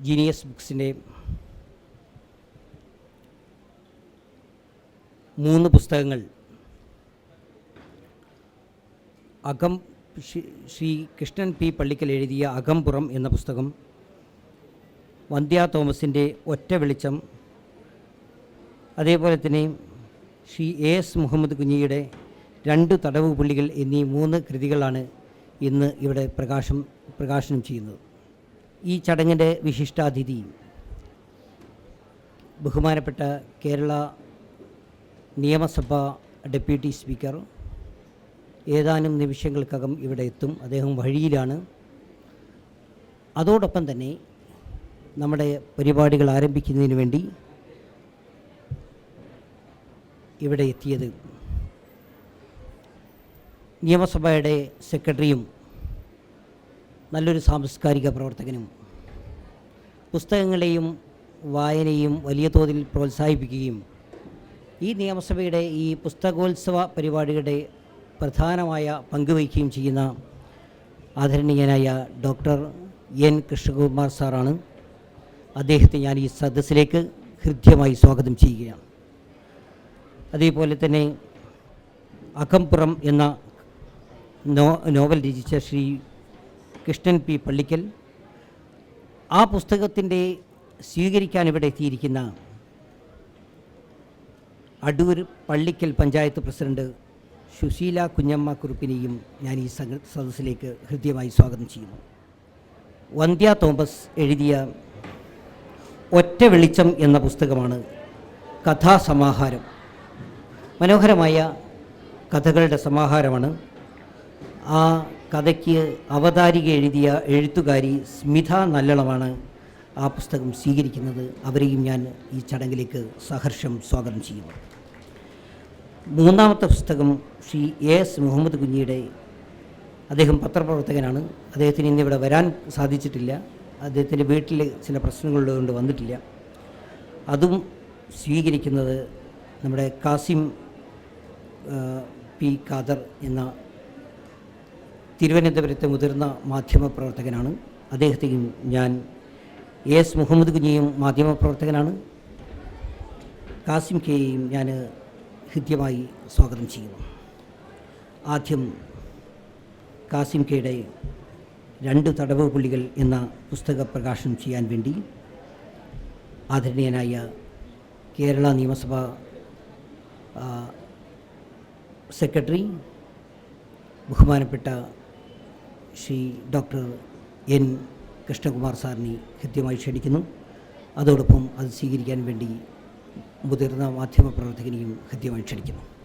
Genius ബുക്സിന്റെയും മൂന്ന് പുസ്തകങ്ങൾ. അകം ശ്രീ- കൃഷ്ണൻ പി. പള്ളിക്കൽ എഴുതിയ അകംപുറം എന്ന പുസ്തകം. വന്ധ്യ തോമസിന്റെ ഒറ്റ വെളിച്ചം. അതേപോലെ തന്നെ ശ്രീ എ എസ് മുഹമ്മദ് കുഞ്ഞിയുടെ രണ്ട് തടവ് പുള്ളികൾ എന്നീ മൂന്ന് കൃതികളാണ് ഇന്ന് ഇവിടെ പ്രകാശം പ്രകാശനം ചെയ്യുന്നത്. ഈ ചടങ്ങിന്റെ വിശിഷ്ടാതിഥി ബഹുമാനപ്പെട്ട കേരള നിയമസഭ ഡെപ്യൂട്ടി സ്പീക്കർ ഏതാനും നിമിഷങ്ങൾക്കകം ഇവിടെ എത്തും. അദ്ദേഹം വഴിയിലാണ്. അതോടൊപ്പം തന്നെ നമ്മുടെ പരിപാടികൾ ആരംഭിക്കുന്നതിന് വേണ്ടി ഇവിടെ എത്തിയത് നിയമസഭയുടെ സെക്രട്ടറിയും നല്ലൊരു സാംസ്കാരിക പ്രവർത്തകനും പുസ്തകങ്ങളെയും വായനയും വലിയ തോതിൽ പ്രോത്സാഹിപ്പിക്കുകയും ഈ നിയമസഭയുടെ ഈ പുസ്തകോത്സവ പരിപാടികളുടെ പ്രധാനമായ പങ്കുവഹിക്കുകയും ചെയ്യുന്ന ആദരണീയനായ ഡോക്ടർ എൻ കൃഷ്ണകുമാർ സാറാണ്. അദ്ദേഹത്തെ ഞാൻ ഈ സദസ്സിലേക്ക് ഹൃദ്യമായി സ്വാഗതം ചെയ്യുകയാണ്. അതേപോലെ തന്നെ അകംപുറം എന്ന നോ നോവൽ രചിച്ച ശ്രീ കൃഷ്ണൻ പി. പള്ളിക്കൽ ആ പുസ്തകത്തിന്റെ സ്വീകരിക്കാൻ ഇവിടെ എത്തിയിരിക്കുന്ന അടൂർ പള്ളിക്കൽ പഞ്ചായത്ത് പ്രസിഡന്റ് സുശീല കുഞ്ഞമ്മ കുറുപ്പിനെയും ഞാൻ ഈ സദസ്സിലേക്ക് ഹൃദ്യമായി സ്വാഗതം ചെയ്യുന്നു. വന്ധ്യ തോമസ് എഴുതിയ ഒറ്റ വെളിച്ചം എന്ന പുസ്തകമാണ് കഥാസമാഹാരം. മനോഹരമായ കഥകളുടെ സമാഹാരമാണ് ആ കഥയ്ക്ക് അവതാരിക എഴുതിയ എഴുത്തുകാരി സ്മിത നല്ലളമാണ് ആ പുസ്തകം സ്വീകരിക്കുന്നത്. അവരെയും ഞാൻ ഈ ചടങ്ങിലേക്ക് സഹർഷം സ്വാഗതം ചെയ്യുന്നു. മൂന്നാമത്തെ പുസ്തകം ശ്രീ എസ് മുഹമ്മദ് കുഞ്ഞിയുടെ അദ്ദേഹം പത്രപ്രവർത്തകനാണ്. അദ്ദേഹത്തിന് ഇന്നിവിടെ വരാൻ സാധിച്ചിട്ടില്ല. അദ്ദേഹത്തിന്റെ വീട്ടിൽ ചില പ്രശ്നങ്ങളുള്ളതുകൊണ്ട് വന്നിട്ടില്ല. അതും സ്വീകരിക്കുന്നത് നമ്മുടെ കാസിം പി ഖാദർ എന്ന തിരുവനന്തപുരത്തെ മുതിർന്ന മാധ്യമപ്രവർത്തകനാണ് അദ്ദേഹത്തെയും ഞാൻ എസ് മുഹമ്മദ് കുഞ്ഞിയും മാധ്യമപ്രവർത്തകനാണ് കാസിം കെയെയും ഞാൻ ഹൃദ്യമായി സ്വാഗതം ചെയ്യുന്നു. ആദ്യം കാസിം കെയുടെ രണ്ട് തടവ് പുള്ളികൾ എന്ന പുസ്തക പ്രകാശനം ചെയ്യാൻ വേണ്ടി ആദരണീയനായ കേരള നിയമസഭ സെക്രട്ടറി ബഹുമാനപ്പെട്ട ശ്രീ ഡോക്ടർ എൻ കൃഷ്ണകുമാർ സാറിനെ ഹൃദ്യമായി ക്ഷണിക്കുന്നു. അതോടൊപ്പം അത് സ്വീകരിക്കാൻ വേണ്ടി മുതിർന്ന മാധ്യമപ്രവർത്തകനെയും ഹൃദ്യമായി ക്ഷണിക്കുന്നു.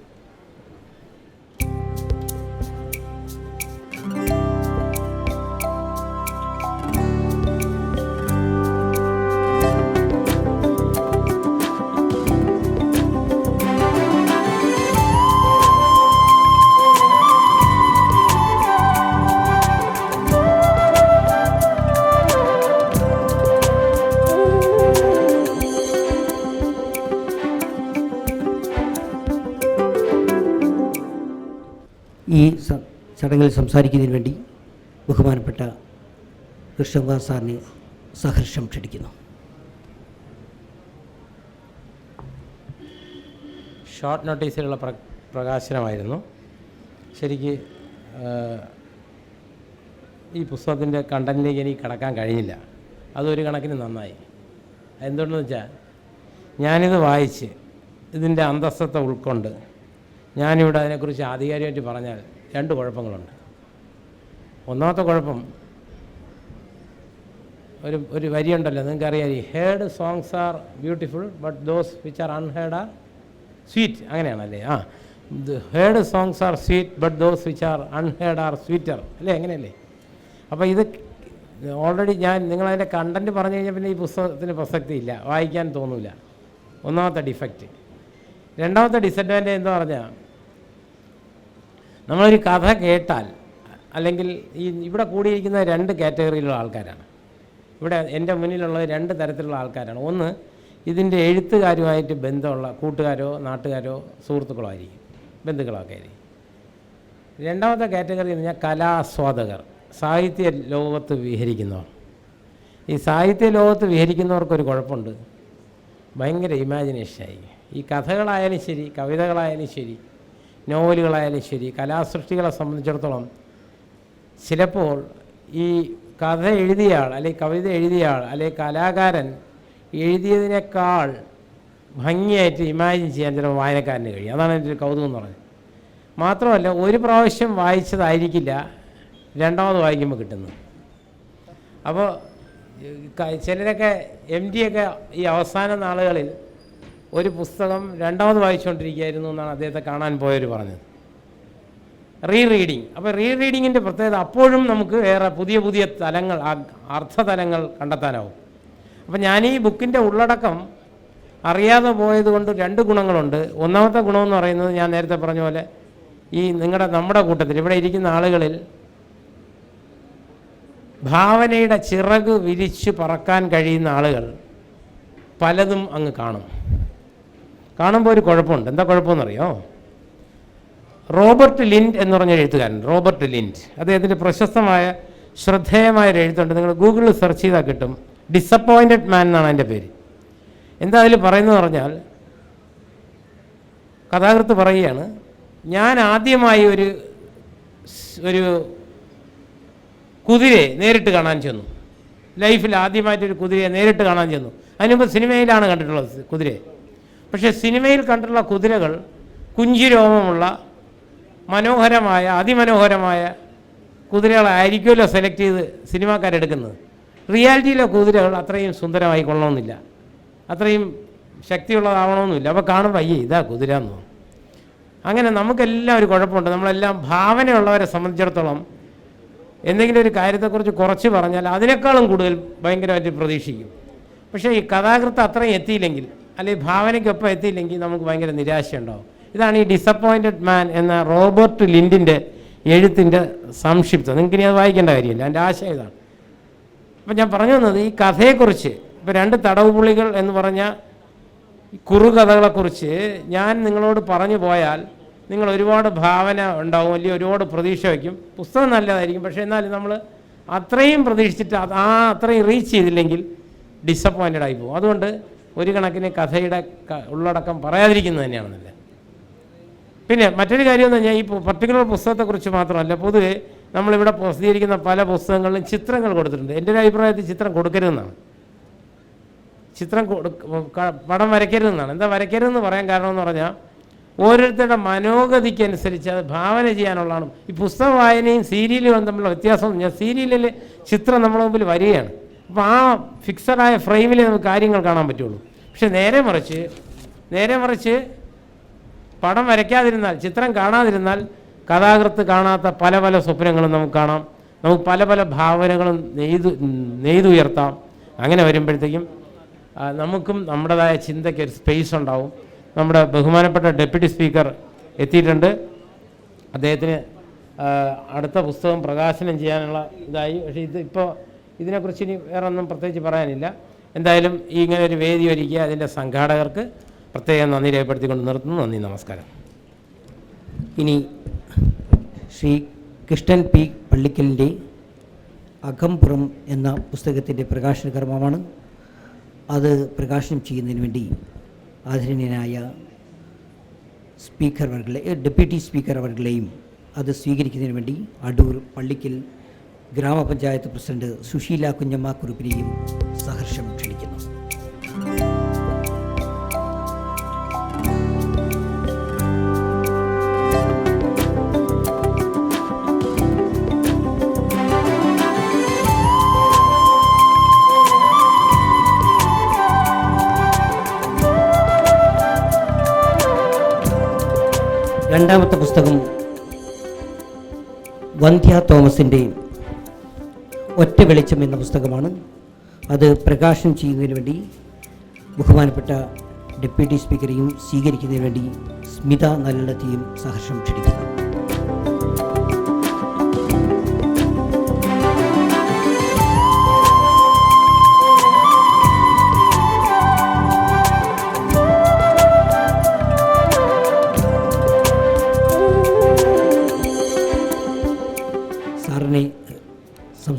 ചടങ്ങിൽ സംസാരിക്കുന്നതിന് വേണ്ടി ബഹുമാനപ്പെട്ട കൃഷ്ണകുമാർ സാറിനെ സഹർഷം ക്ഷണിക്കുന്നു. ഷോർട്ട് നോട്ടീസിലുള്ള പ്ര പ്രകാശനമായിരുന്നു. ശരിക്ക് ഈ പുസ്തകത്തിന്റെ കണ്ടന്റിലേക്ക് എനിക്ക് കടക്കാൻ കഴിഞ്ഞില്ല. അതൊരു കണക്കിന് നന്നായി. എന്തുകൊണ്ടെന്ന് വെച്ചാൽ ഞാനിത് വായിച്ച് ഇതിന്റെ അന്തസ്സത്തെ ഉൾക്കൊണ്ട് ഞാനിവിടെ അതിനെക്കുറിച്ച് ആധികാരികമായിട്ട് പറഞ്ഞാൽ രണ്ട് കുഴപ്പങ്ങളുണ്ട്. ഒന്നാമത്തെ കുഴപ്പം ഒരു ഒരു വരിയുണ്ടല്ലോ നിങ്ങൾക്കറിയാം ഈ heard songs are beautiful but those which are unheard are sweet അങ്ങനെയാണല്ലേ? ആ heard songs are sweet but those which are unheard are sweeter അല്ലേ? എങ്ങനെയല്ലേ അപ്പോൾ ഇത് ഓൾറെഡി ഞാൻ നിങ്ങളതിന്റെ കണ്ടന്റ് പറഞ്ഞു കഴിഞ്ഞാൽ പിന്നെ ഈ പുസ്തകത്തിന് പ്രസക്തിയില്ല വായിക്കാൻ തോന്നില്ല ഒന്നാമത്തെ ഡിഫക്റ്റ് രണ്ടാമത്തെ ഡിസഡ്വാന്റേജ് എന്ന് പറഞ്ഞാൽ നമ്മളൊരു കഥ കേട്ടാൽ അല്ലെങ്കിൽ ഈ ഇവിടെ കൂടിയിരിക്കുന്ന രണ്ട് കാറ്റഗറിയിലുള്ള ആൾക്കാരാണ്. ഇവിടെ എന്റെ മുന്നിലുള്ളത് രണ്ട് തരത്തിലുള്ള ആൾക്കാരാണ്. ഒന്ന് ഇതിന്റെ എഴുത്തുകാരുമായിട്ട് ബന്ധമുള്ള കൂട്ടുകാരോ നാട്ടുകാരോ സുഹൃത്തുക്കളോ ആയിരിക്കും ബന്ധുക്കളൊക്കെ ആയിരിക്കും. രണ്ടാമത്തെ കാറ്റഗറി എന്ന് പറഞ്ഞാൽ കലാസ്വാദകർ സാഹിത്യ ലോകത്ത് വിഹരിക്കുന്നവർ. ഈ സാഹിത്യ ലോകത്ത് വിഹരിക്കുന്നവർക്കൊരു കുഴപ്പമുണ്ട്. ഭയങ്കര ഇമാജിനേഷനായി ഈ കഥകളായാലും ശരി കവിതകളായാലും ശരി നോവലുകളായാലും ശരി കലാസൃഷ്ടികളെ സംബന്ധിച്ചിടത്തോളം ചിലപ്പോൾ ഈ കഥ എഴുതിയ ആൾ അല്ലെങ്കിൽ കവിത എഴുതിയ ആൾ അല്ലെങ്കിൽ കലാകാരൻ എഴുതിയതിനേക്കാൾ ഭംഗിയായിട്ട് ഇമാജിൻ ചെയ്യാൻ ചിലപ്പോൾ വായനക്കാരന് കഴിയും. അതാണ് എന്റെ ഒരു കൗതുകം എന്ന് പറഞ്ഞത്. മാത്രമല്ല ഒരു പ്രാവശ്യം വായിച്ചതായിരിക്കില്ല രണ്ടാമത് വായിക്കുമ്പോൾ കിട്ടുന്നത്. അപ്പോൾ ചിലരൊക്കെ എം ഒക്കെ ഈ അവസാന നാളുകളിൽ ഒരു പുസ്തകം രണ്ടാമത് വായിച്ചുകൊണ്ടിരിക്കുകയായിരുന്നു എന്നാണ് അദ്ദേഹത്തെ കാണാൻ പോയവർ പറഞ്ഞത്. റീ റീഡിങ് അപ്പോൾ റീ റീഡിങ്ങിന്റെ പ്രത്യേകത അപ്പോഴും നമുക്ക് ഏറെ പുതിയ പുതിയ തലങ്ങൾ അർത്ഥതലങ്ങൾ കണ്ടെത്താനാവും. അപ്പം ഞാൻ ഈ ബുക്കിന്റെ ഉള്ളടക്കം അറിയാതെ പോയതുകൊണ്ട് രണ്ട് ഗുണങ്ങളുണ്ട്. ഒന്നാമത്തെ ഗുണമെന്ന് പറയുന്നത് ഞാൻ നേരത്തെ പറഞ്ഞ പോലെ ഈ നിങ്ങളുടെ നമ്മുടെ കൂട്ടത്തിൽ ഇവിടെ ഇരിക്കുന്ന ആളുകളിൽ ഭാവനയുടെ ചിറക് വിരിച്ച് പറക്കാൻ കഴിയുന്ന ആളുകൾ പലതും അങ്ങ് കാണും. കാണുമ്പോൾ ഒരു കുഴപ്പമുണ്ട്. എന്താ കുഴപ്പമെന്നറിയോ? റോബർട്ട് ലിൻഡ് എന്ന് പറഞ്ഞ എഴുത്തുകാരൻ റോബർട്ട് ലിൻഡ്. അദ്ദേഹത്തിന്റെ പ്രശസ്തമായ ശ്രദ്ധേയമായ ഒരു എഴുത്തുണ്ട്. നിങ്ങൾ ഗൂഗിളിൽ സെർച്ച് ചെയ്താൽ കിട്ടും. ഡിസപ്പോയിന്റഡ് മാൻ എന്നാണ് അതിന്റെ പേര്. എന്താ അതിൽ പറയുന്നത് പറഞ്ഞാൽ കഥാകൃത്ത് പറയുകയാണ് ഞാൻ ആദ്യമായി ഒരു ഒരു കുതിരയെ നേരിട്ട് കാണാൻ ചെന്നു. ലൈഫിൽ ആദ്യമായിട്ടൊരു കുതിരയെ നേരിട്ട് കാണാൻ ചെന്നു. അതിനുമുമ്പ് സിനിമയിലാണ് കണ്ടിട്ടുള്ളത് കുതിരയെ. പക്ഷേ സിനിമയിൽ കണ്ടുള്ള കുതിരകൾ കുഞ്ചിരോമമുള്ള മനോഹരമായ അതിമനോഹരമായ കുതിരകളായിരിക്കുമല്ലോ സെലക്ട് ചെയ്ത് സിനിമാക്കാരെടുക്കുന്നത്. റിയാലിറ്റിയിലെ കുതിരകൾ അത്രയും സുന്ദരമായി കൊള്ളണമെന്നില്ല. അത്രയും ശക്തിയുള്ളതാവണമെന്നില്ല. അപ്പോൾ കാണുമ്പോൾ അയ്യേ ഇതാ കുതിര എന്ന് അങ്ങനെ നമുക്കെല്ലാം ഒരു കുഴപ്പമുണ്ട്. നമ്മളെല്ലാം ഭാവനയുള്ളവരെ സംബന്ധിച്ചിടത്തോളം എന്തെങ്കിലും ഒരു കാര്യത്തെക്കുറിച്ച് കുറച്ച് പറഞ്ഞാൽ അതിനേക്കാളും കൂടുതൽ ഭയങ്കരമായിട്ട് പ്രതീക്ഷിക്കും. പക്ഷേ ഈ കഥാകൃത്ത് അത്രയും എത്തിയില്ലെങ്കിൽ അല്ലെങ്കിൽ ഭാവനയ്ക്കൊപ്പം എത്തിയില്ലെങ്കിൽ നമുക്ക് ഭയങ്കര നിരാശയുണ്ടാവും. ഇതാണ് ഈ ഡിസപ്പോയിന്റഡ് മാൻ എന്ന റോബർട്ട് ലിൻഡിന്റെ എഴുത്തിന്റെ സംക്ഷിപ്തം. നിങ്ങൾക്ക് ഇനി അത് വായിക്കേണ്ട കാര്യമില്ല. എന്റെ ആശയം ഇതാണ്. അപ്പം ഞാൻ പറഞ്ഞു വന്നത് ഈ കഥയെക്കുറിച്ച് ഇപ്പോൾ രണ്ട് തടവുപുള്ളികൾ എന്ന് പറഞ്ഞ കുറുകഥകളെക്കുറിച്ച് ഞാൻ നിങ്ങളോട് പറഞ്ഞു പോയാൽ നിങ്ങൾ ഒരുപാട് ഭാവന ഉണ്ടാവും അല്ലെങ്കിൽ ഒരുപാട് പ്രതീക്ഷ വയ്ക്കും. പുസ്തകം നല്ലതായിരിക്കും. പക്ഷേ എന്നാലും നമ്മൾ അത്രയും പ്രതീക്ഷിച്ചിട്ട് ആ അത്രയും റീച്ച് ചെയ്തില്ലെങ്കിൽ ഡിസപ്പോയിന്റഡ് ആയി പോകും. അതുകൊണ്ട് ഒരു കണക്കിന് കഥയുടെ ഉള്ളടക്കം പറയാതിരിക്കുന്നത് തന്നെയാണ് പിന്നെ മറ്റൊരു കാര്യം എന്ന് പറഞ്ഞാൽ ഈ പർട്ടിക്കുലർ പുസ്തകത്തെക്കുറിച്ച് മാത്രമല്ല പൊതുവെ നമ്മളിവിടെ പ്രസിദ്ധീകരിക്കുന്ന പല പുസ്തകങ്ങളിലും ചിത്രങ്ങൾ കൊടുത്തിട്ടുണ്ട്. എന്റെ ഒരു അഭിപ്രായത്തിൽ ചിത്രം കൊടുക്കരുതെന്നാണ്. ചിത്രം പടം വരയ്ക്കരുതെന്നാണ്. എന്താ വരയ്ക്കരുതെന്ന് പറയാൻ കാരണമെന്ന് പറഞ്ഞാൽ ഓരോരുത്തരുടെ മനോഗതിക്ക് അനുസരിച്ച് അത് ഭാവന ചെയ്യാനുള്ളതാണ്. ഈ പുസ്തക വായനയും സീരിയലുകളും തമ്മിലുള്ള വ്യത്യാസം ഞാൻ സീരിയലിൽ ചിത്രം നമ്മുടെ മുമ്പിൽ വരികയാണ്. അപ്പോൾ ആ ഫിക്സഡായ ഫ്രെയിമിൽ നമുക്ക് കാര്യങ്ങൾ കാണാൻ പറ്റുള്ളൂ. പക്ഷെ നേരെ മറിച്ച് നേരെ മറിച്ച് പടം വരയ്ക്കാതിരുന്നാൽ ചിത്രം കാണാതിരുന്നാൽ കഥാകൃത്ത് കാണാത്ത പല പല സ്വപ്നങ്ങളും നമുക്ക് കാണാം. നമുക്ക് പല പല ഭാവനകളും നെയ്തു നെയ്തുയർത്താം. അങ്ങനെ വരുമ്പോഴത്തേക്കും നമുക്കും നമ്മുടേതായ ചിന്തയ്ക്ക് ഒരു സ്പേസ് ഉണ്ടാവും. നമ്മുടെ ബഹുമാനപ്പെട്ട ഡെപ്യൂട്ടി സ്പീക്കർ എത്തിയിട്ടുണ്ട്. അദ്ദേഹത്തിന് അടുത്ത പുസ്തകം പ്രകാശനം ചെയ്യാനുള്ള ഇതായി. പക്ഷേ ഇത് ഇപ്പോൾ ഇതിനെക്കുറിച്ച് ഇനി വേറെ ഒന്നും പ്രത്യേകിച്ച് പറയാനില്ല. എന്തായാലും ഈ ഇങ്ങനെ ഒരു വേദി ഒരുക്കിയ അതിന്റെ സംഘാടകർക്ക് പ്രത്യേകം നന്ദി രേഖപ്പെടുത്തിക്കൊണ്ട് നിർത്തുന്നു. നന്ദി നമസ്കാരം. ഇനി ശ്രീ കൃഷ്ണൻ പി പള്ളിക്കലിന്റെ അകംപുറം എന്ന പുസ്തകത്തിന്റെ പ്രകാശന കർമ്മമാണ്. അത് പ്രകാശനം ചെയ്യുന്നതിന് വേണ്ടി ആദരണീയനായ സ്പീക്കർ അവർ ഡെപ്യൂട്ടി സ്പീക്കർ അവർകളെയും അത് സ്വീകരിക്കുന്നതിന് വേണ്ടി അടൂർ പള്ളിക്കൽ ഗ്രാമപഞ്ചായത്ത് പ്രസിഡന്റ് സുശീല കുഞ്ഞമ്മ കുറുപ്പിനെയും സഹർഷം ക്ഷണിക്കുന്നു. രണ്ടാമത്തെ പുസ്തകം വന്ധ്യ തോമസിന്റെ ഒറ്റ വെളിച്ചം എന്ന പുസ്തകമാണ്. അത് പ്രകാശനം ചെയ്യുന്നതിന് വേണ്ടി ബഹുമാനപ്പെട്ട ഡെപ്യൂട്ടി സ്പീക്കറെയും സ്വീകരിക്കുന്നതിന് വേണ്ടി സ്മിത നല്ലടത്തെയും സഹർഷം ക്ഷണിക്കുന്നു.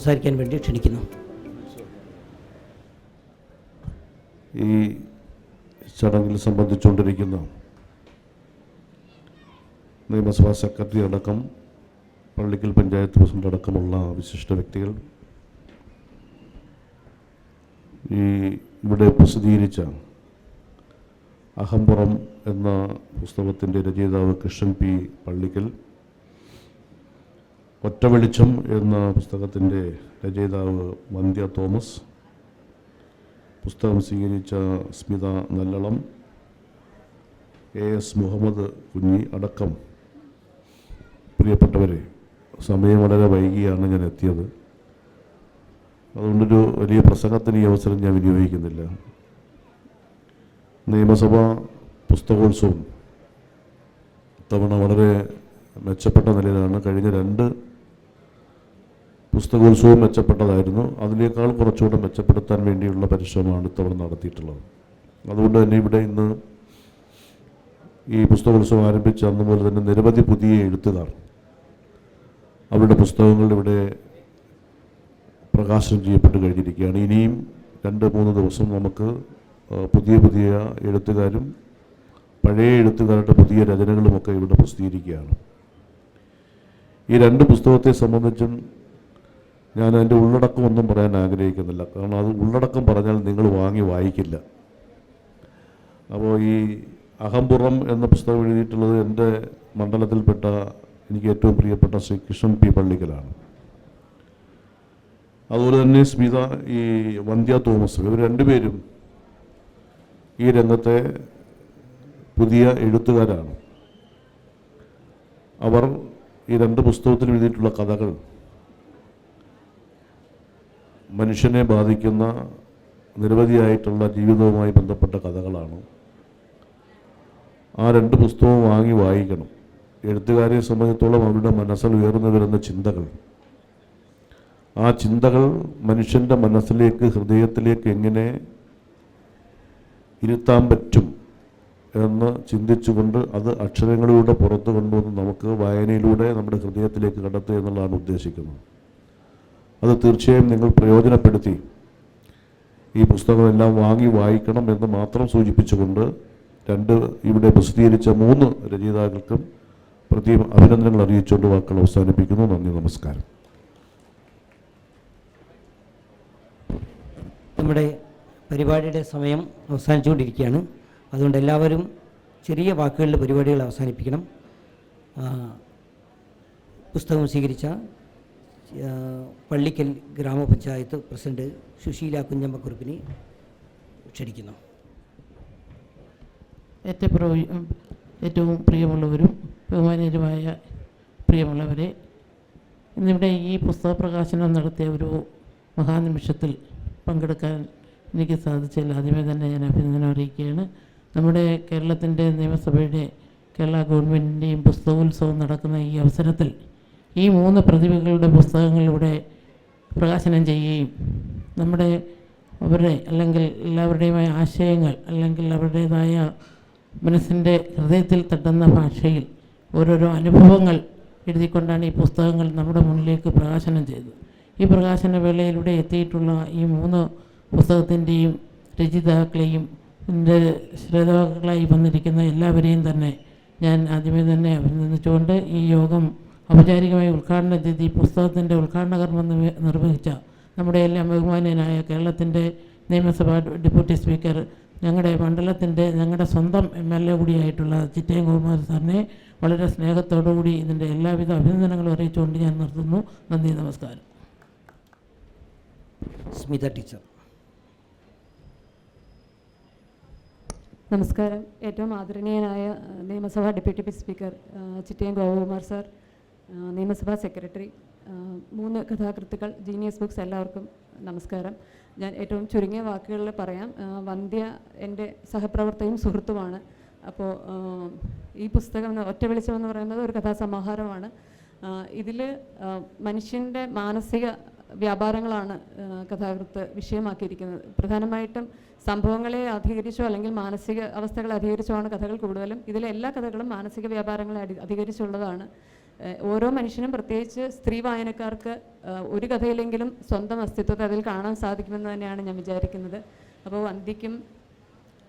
സംസാരിക്കാൻ വേണ്ടി ക്ഷണിക്കുന്നു. ഈ ചടങ്ങിൽ സംബന്ധിച്ചുകൊണ്ടിരിക്കുന്ന നിയമസഭാ സെക്രട്ടറി അടക്കം പള്ളിക്കൽ പഞ്ചായത്ത് പ്രസിഡന്റ് അടക്കമുള്ള വിശിഷ്ട വ്യക്തികൾ ഈ ഇവിടെ പ്രസിദ്ധീകരിച്ച അഹംപുറം എന്ന പുസ്തകത്തിന്റെ രചയിതാവ് കൃഷ്ണൻ പി. പള്ളിക്കൽ ഒറ്റ വെളിച്ചം എന്ന പുസ്തകത്തിന്റെ രചയിതാവ് വന്ധ്യ തോമസ്. പുസ്തകം സ്വീകരിച്ച സ്മിത നല്ലളം. എ എസ് മുഹമ്മദ് കുഞ്ഞി അടക്കം. പ്രിയപ്പെട്ടവരെ സമയം വളരെ വൈകിയാണ് ഞാൻ എത്തിയത്. അതുകൊണ്ടൊരു വലിയ പ്രസംഗത്തിന് ഈ അവസരം ഞാൻ വിനിയോഗിക്കുന്നില്ല. നിയമസഭാ പുസ്തകോത്സവം ഇത്തവണ വളരെ മെച്ചപ്പെട്ട നിലയിലാണ്. കഴിഞ്ഞ രണ്ട് പുസ്തകോത്സവവും മെച്ചപ്പെട്ടതായിരുന്നു. അതിനേക്കാൾ കുറച്ചുകൂടെ മെച്ചപ്പെടുത്താൻ വേണ്ടിയുള്ള പരിശ്രമമാണ് ഇത്തവണ നടത്തിയിട്ടുള്ളത്. അതുകൊണ്ട് തന്നെ ഇവിടെ ഇന്ന് ഈ പുസ്തകോത്സവം ആരംഭിച്ച അന്ന് മുതൽ തന്നെ നിരവധി പുതിയ എഴുത്തുകാർ അവരുടെ പുസ്തകങ്ങൾ ഇവിടെ പ്രകാശനം ചെയ്യപ്പെട്ട് കഴിഞ്ഞിരിക്കുകയാണ്. ഇനിയും രണ്ട് മൂന്ന് ദിവസം നമുക്ക് പുതിയ പുതിയ എഴുത്തുകാരും പഴയ എഴുത്തുകാരുടെ പുതിയ രചനകളുമൊക്കെ ഇവിടെ പ്രസിദ്ധീകരിക്കുകയാണ്. ഈ രണ്ട് പുസ്തകത്തെ സംബന്ധിച്ചും ഞാൻ അതിന്റെ ഉള്ളടക്കം ഒന്നും പറയാൻ ആഗ്രഹിക്കുന്നില്ല. കാരണം അത് ഉള്ളടക്കം പറഞ്ഞാൽ നിങ്ങൾ വാങ്ങി വായിക്കില്ല. അപ്പോൾ ഈ അഹംപുറം എന്ന പുസ്തകം എഴുതിയിട്ടുള്ളത് എന്റെ മണ്ഡലത്തിൽപ്പെട്ട എനിക്ക് ഏറ്റവും പ്രിയപ്പെട്ട ശ്രീ കൃഷ്ണൻ പി പള്ളിക്കലാണ്. അതുപോലെ തന്നെ സ്മിത ഈ വന്ധ്യ തോമസ് ഇവർ രണ്ടുപേരും ഈ രംഗത്തെ പുതിയ എഴുത്തുകാരാണ്. അവർ ഈ രണ്ട് പുസ്തകത്തിൽ എഴുതിയിട്ടുള്ള കഥകൾ മനുഷ്യനെ ബാധിക്കുന്ന നിരവധിയായിട്ടുള്ള ജീവിതവുമായി ബന്ധപ്പെട്ട കഥകളാണ്. ആ രണ്ട് പുസ്തകവും വാങ്ങി വായിക്കണം. എഴുത്തുകാരെ സംബന്ധിച്ചോളം അവരുടെ മനസ്സിൽ ഉയർന്നു വരുന്ന ചിന്തകൾ. ആ ചിന്തകൾ മനുഷ്യന്റെ മനസ്സിലേക്ക് ഹൃദയത്തിലേക്ക് എങ്ങനെ ഇരുത്താൻ പറ്റും എന്ന് ചിന്തിച്ചുകൊണ്ട് അത് അക്ഷരങ്ങളിലൂടെ പുറത്തു കൊണ്ടുവന്ന് നമുക്ക് വായനയിലൂടെ നമ്മുടെ ഹൃദയത്തിലേക്ക് കടത്തുക എന്നുള്ളതാണ് ഉദ്ദേശിക്കുന്നത്. അത് തീർച്ചയായും നിങ്ങൾ പ്രയോജനപ്പെടുത്തി. ഈ പുസ്തകമെല്ലാം വാങ്ങി വായിക്കണം എന്ന് മാത്രം സൂചിപ്പിച്ചുകൊണ്ട് രണ്ട് ഇവിടെ പ്രസിദ്ധീകരിച്ച മൂന്ന് രചയിതാക്കൾക്കും പ്രത്യേക അഭിനന്ദനങ്ങൾ അറിയിച്ചുകൊണ്ട് വാക്കുകൾ അവസാനിപ്പിക്കുന്നു. നന്ദി നമസ്കാരം. നമ്മുടെ പരിപാടിയുടെ സമയം അവസാനിച്ചുകൊണ്ടിരിക്കുകയാണ്. അതുകൊണ്ട് എല്ലാവരും ചെറിയ വാക്കുകളിൽ പരിപാടികൾ അവസാനിപ്പിക്കണം. പുസ്തകം സ്വീകരിച്ച പള്ളിക്കൽ ഗ്രാമപഞ്ചായത്ത് പ്രസിഡന്റ് സുശീല കുഞ്ഞമ്മക്കുറുപ്പിനെ ക്ഷണിക്കുന്നു. ഏറ്റവും പ്രിയ- ഏറ്റവും പ്രിയമുള്ളവരും ബഹുമാനീയരുമായ പ്രിയമുള്ളവരെ ഇന്നിവിടെ ഈ പുസ്തക പ്രകാശനം നടത്തിയ ഒരു മഹാനിമിഷത്തിൽ പങ്കെടുക്കാൻ എനിക്ക് സാധിച്ചില്ല ആദ്യമേ തന്നെ ഞാൻ അഭിനന്ദനം അറിയിക്കുകയാണ്. നമ്മുടെ കേരളത്തിന്റെ നിയമസഭയുടെ കേരള ഗവൺമെന്റിന്റെയും പുസ്തകോത്സവം നടക്കുന്ന ഈ അവസരത്തിൽ ഈ മൂന്ന് പ്രതിഭകളുടെ പുസ്തകങ്ങളിലൂടെ പ്രകാശനം ചെയ്യുകയും നമ്മുടെ അവരുടെ അല്ലെങ്കിൽ എല്ലാവരുടെയുമായ ആശയങ്ങൾ അല്ലെങ്കിൽ അവരുടേതായ മനസ്സിന്റെ ഹൃദയത്തിൽ തട്ടുന്ന ഭാഷയിൽ ഓരോരോ അനുഭവങ്ങൾ എഴുതിക്കൊണ്ടാണ് ഈ പുസ്തകങ്ങൾ നമ്മുടെ മുന്നിലേക്ക് പ്രകാശനം ചെയ്തത്. ഈ പ്രകാശന വേളയിലൂടെ എത്തിയിട്ടുള്ള ഈ മൂന്ന് പുസ്തകത്തിന്റെയും രചയിതാക്കളെയും എന്റെ ശ്രോതാക്കളായി വന്നിരിക്കുന്ന എല്ലാവരെയും തന്നെ ഞാൻ ആദ്യമേ തന്നെ അഭിനന്ദിച്ചുകൊണ്ട് ഈ യോഗം ഔപചാരികമായി ഉദ്ഘാടനം ചെയ്ത് ഈ പുസ്തകത്തിന്റെ ഉദ്ഘാടന കർമ്മം നിർവഹിച്ച നമ്മുടെ എല്ലാം ബഹുമാനീയനായ കേരളത്തിന്റെ നിയമസഭാ ഡെപ്യൂട്ടി സ്പീക്കർ ഞങ്ങളുടെ മണ്ഡലത്തിന്റെ ഞങ്ങളുടെ സ്വന്തം എം എൽ എ കൂടിയായിട്ടുള്ള ചിറ്റയം കുമാർ സാറിനെ വളരെ സ്നേഹത്തോടുകൂടി ഇതിന്റെ എല്ലാവിധ അഭിനന്ദനങ്ങളും അറിയിച്ചുകൊണ്ട് ഞാൻ നിർത്തുന്നു. നന്ദി നമസ്കാരം. സ്മിത ടീച്ചർ. നമസ്കാരം. ഏറ്റവും ആദരണീയനായ നിയമസഭാ deputy speaker Chittayam Gopakumar sir നിയമസഭാ സെക്രട്ടറി മൂന്ന് കഥാകൃത്തുക്കൾ ജീനിയസ് ബുക്സ് എല്ലാവർക്കും നമസ്കാരം. ഞാൻ ഏറ്റവും ചുരുങ്ങിയ വാക്കുകളിൽ പറയാം വന്ധ്യ എന്റെ സഹപ്രവർത്തകയും സുഹൃത്തുമാണ്. അപ്പോൾ ഈ പുസ്തകം ഒറ്റ വെളിച്ചം എന്ന് പറയുന്നത് ഒരു കഥാസമാഹാരമാണ്. ഇതിൽ മനുഷ്യന്റെ മാനസിക വ്യാപാരങ്ങളാണ് കഥാകൃത്ത് വിഷയമാക്കിയിരിക്കുന്നത്. പ്രധാനമായിട്ടും സംഭവങ്ങളെ അധികരിച്ചോ അല്ലെങ്കിൽ മാനസിക അവസ്ഥകളെ അധികരിച്ചോ ആണ് കഥകൾ കൂടുതലും. ഇതിലെ എല്ലാ കഥകളും മാനസിക വ്യാപാരങ്ങളെ അധി- അധികരിച്ചുള്ളതാണ്. ഓരോ മനുഷ്യനും പ്രത്യേകിച്ച് സ്ത്രീ വായനക്കാർക്ക് ഒരു കഥയിലെങ്കിലും സ്വന്തം അസ്തിത്വത്തെ അതിൽ കാണാൻ സാധിക്കുമെന്ന് തന്നെയാണ് ഞാൻ വിചാരിക്കുന്നത്. അപ്പോൾ വന്ധ്യയ്ക്കും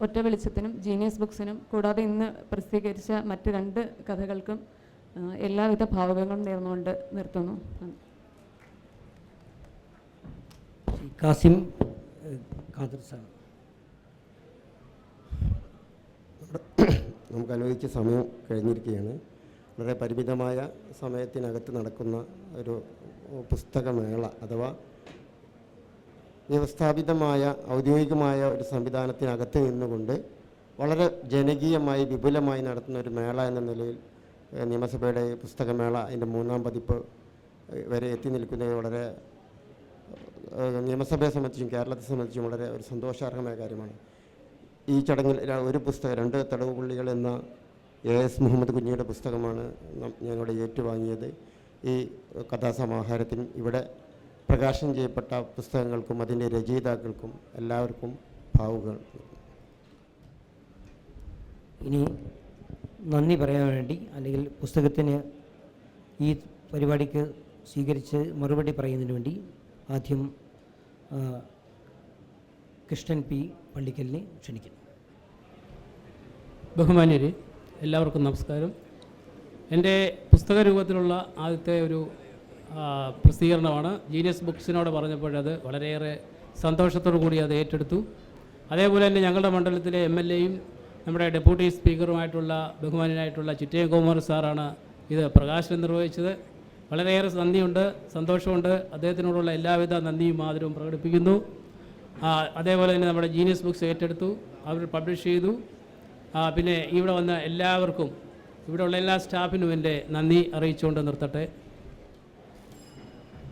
ഒറ്റ വെളിച്ചത്തിനും ജീനിയസ് ബുക്സിനും കൂടാതെ ഇന്ന് പ്രസിദ്ധീകരിച്ച മറ്റ് രണ്ട് കഥകൾക്കും എല്ലാവിധ ഭാവുകങ്ങളും നേർന്നുകൊണ്ട് നിർത്തുന്നു. കാസിം ഖാദർ സാർ. നമുക്ക് അനുവദിച്ച സമയം കഴിഞ്ഞിരിക്കുകയാണ്. വളരെ പരിമിതമായ സമയത്തിനകത്ത് നടക്കുന്ന ഒരു പുസ്തകമേള അഥവാ വ്യവസ്ഥാപിതമായ ഔദ്യോഗികമായ ഒരു സംവിധാനത്തിനകത്ത് നിന്നുകൊണ്ട് വളരെ ജനകീയമായി വിപുലമായി നടത്തുന്ന ഒരു മേള എന്ന നിലയിൽ നിയമസഭയുടെ പുസ്തകമേള അതിന്റെ മൂന്നാം പതിപ്പ് വരെ എത്തി നിൽക്കുന്നത് വളരെ നിയമസഭയെ സംബന്ധിച്ചും കേരളത്തെ സംബന്ധിച്ചും വളരെ ഒരു സന്തോഷാർഹമായ കാര്യമാണ്. ഈ ചടങ്ങിൽ ഒരു പുസ്തകം രണ്ട് തടവുപുള്ളികൾ എന്ന എ എസ് മുഹമ്മദ് കുഞ്ഞിയുടെ പുസ്തകമാണ് ഞങ്ങളുടെ ഏറ്റുവാങ്ങിയത്. ഈ കഥാസമാഹാരത്തിനും ഇവിടെ പ്രകാശനം ചെയ്യപ്പെട്ട പുസ്തകങ്ങൾക്കും അതിന്റെ രചയിതാക്കൾക്കും എല്ലാവർക്കും ഭാവുകൾ ഇനി നന്ദി പറയാൻ വേണ്ടി അല്ലെങ്കിൽ പുസ്തകത്തിന് ഈ പരിപാടിക്ക് സ്വീകരിച്ച് മറുപടി പറയുന്നതിന് വേണ്ടി ആദ്യം കൃഷ്ണൻ പി. പള്ളിക്കലിനെ ക്ഷണിക്കുന്നു. ബഹുമാന്യര് എല്ലാവർക്കും നമസ്കാരം. എന്റെ പുസ്തക രൂപത്തിലുള്ള ആദ്യത്തെ ഒരു പ്രസിദ്ധീകരണമാണ്. ജീനിയസ് ബുക്സിനോട് പറഞ്ഞപ്പോഴത് വളരെയേറെ സന്തോഷത്തോടു കൂടി അത് ഏറ്റെടുത്തു. അതേപോലെ തന്നെ ഞങ്ങളുടെ മണ്ഡലത്തിലെ എം എൽ എയും നമ്മുടെ ഡെപ്യൂട്ടി സ്പീക്കറുമായിട്ടുള്ള ബഹുമാനായിട്ടുള്ള ചിറ്റയം കുമാർ സാറാണ് ഇത് പ്രകാശനം നിർവഹിച്ചത്. വളരെയേറെ നന്ദിയുണ്ട് സന്തോഷമുണ്ട്. അദ്ദേഹത്തിനോടുള്ള എല്ലാവിധ നന്ദിയും ആദരവും പ്രകടിപ്പിക്കുന്നു. അതേപോലെ തന്നെ നമ്മുടെ ജീനിയസ് ബുക്സ് ഏറ്റെടുത്തു. അവർ പബ്ലിഷ് ചെയ്തു. പിന്നെ ഇവിടെ വന്ന എല്ലാവർക്കും ഇവിടെയുള്ള എല്ലാ സ്റ്റാഫിനും എന്റെ നന്ദി അറിയിച്ചുകൊണ്ട് നിർത്തട്ടെ.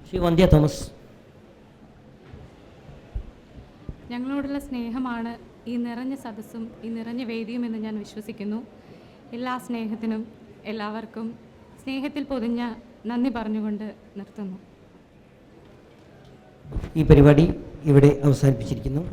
ശ്രീ വന്ധ്യ തോമസ്. ഞങ്ങളോടുള്ള സ്നേഹമാണ് ഈ നിറഞ്ഞ സദസ്സും ഈ നിറഞ്ഞ വേദിയും എന്ന് ഞാൻ വിശ്വസിക്കുന്നു. എല്ലാ സ്നേഹത്തിനും എല്ലാവർക്കും സ്നേഹത്തിൽ പൊതിഞ്ഞ നന്ദി പറഞ്ഞുകൊണ്ട് നിർത്തുന്നു. ഈ പരിപാടി ഇവിടെ അവസാനിപ്പിച്ചിരിക്കുന്നു.